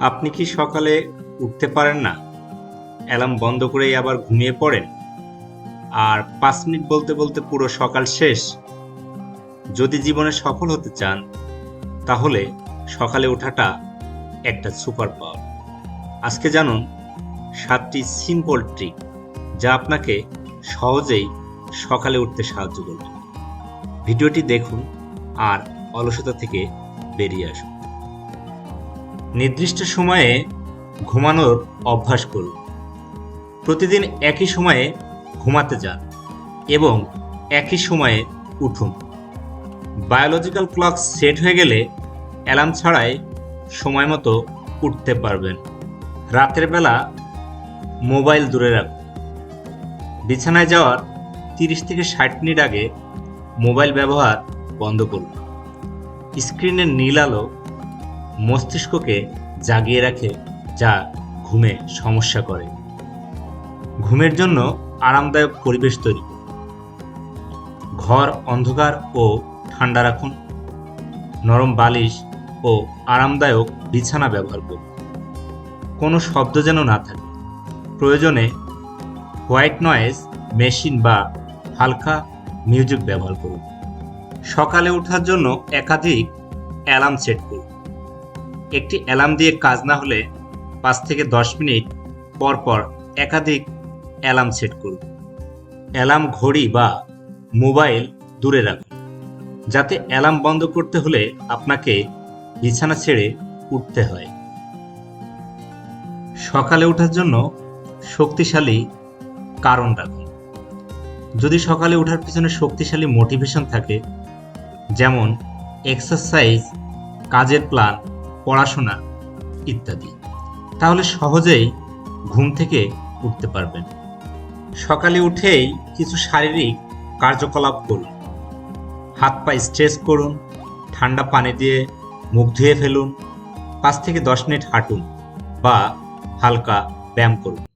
আপনি কি সকালে উঠতে পারেন না? অ্যালার্ম বন্ধ করেই আবার ঘুমিয়ে পড়েন? আর পাঁচ মিনিট বলতে বলতে পুরো সকাল শেষ? যদি জীবনে সফল হতে চান, তাহলে সকালে ওঠাটা একটা সুপার পাওয়ার। আজকে জানুন, সাতটি সিম্পল ট্রিক যা আপনাকে সহজেই সকালে উঠতে সাহায্য করবে। ভিডিওটি দেখুন আর অলসতা থেকে বেরিয়ে আসুন। নির্দিষ্ট সময়ে ঘুমানোর অভ্যাস করুন। প্রতিদিন একই সময়ে ঘুমাতে যান এবং একই সময়ে উঠুন। বায়োলজিক্যাল ক্লক সেট হয়ে গেলে অ্যালার্ম ছাড়াই সময় মতো উঠতে পারবেন। রাতের বেলা মোবাইল দূরে রাখুন। বিছানায় যাওয়ার তিরিশ থেকে ষাট মিনিট আগে মোবাইল ব্যবহার বন্ধ করুন স্ক্রিনের নীল আলো মস্তিষ্ককে জাগিয়ে রাখে, যা ঘুমে সমস্যা করে। ঘুমের জন্য আরামদায়ক পরিবেশ তৈরি ঘর অন্ধকার ও ঠান্ডা রাখুন। নরম বালিশ ও আরামদায়ক বিছানা ব্যবহার করুন। কোনো শব্দ যেন না থাকে। প্রয়োজনে হোয়াইট নয়েজ মেশিন বা হালকা মিউজিক ব্যবহার করুন। সকালে ওঠার জন্য একাধিক অ্যালার্ম সেট করুন একটি অ্যালার্ম দিয়ে কাজ না হলে পাঁচ থেকে দশ মিনিট পর পর একাধিক অ্যালার্ম সেট করুন অ্যালার্ম ঘড়ি বা মোবাইল দূরে রাখুন, যাতে অ্যালার্ম বন্ধ করতে হলে আপনাকে বিছানা ছেড়ে উঠতে হয়। সকালে ওঠার জন্য শক্তিশালী কারণ রাখুন। যদি সকালে ওঠার পিছনে শক্তিশালী মোটিভেশন থাকে যেমন এক্সারসাইজ, কাজের প্ল্যান, পড়াশোনা ইত্যাদি। তাহলে সহজেই ঘুম থেকে উঠতে পারবেন। সকালে উঠেই কিছু শারীরিক কার্যকলাপ করুন। হাত পা স্ট্রেচ করুন, ঠান্ডা পানি দিয়ে মুখ ধুয়ে ফেলুন, পাঁচ থেকে দশ মিনিট হাঁটুন বা হালকা ব্যায়াম করুন।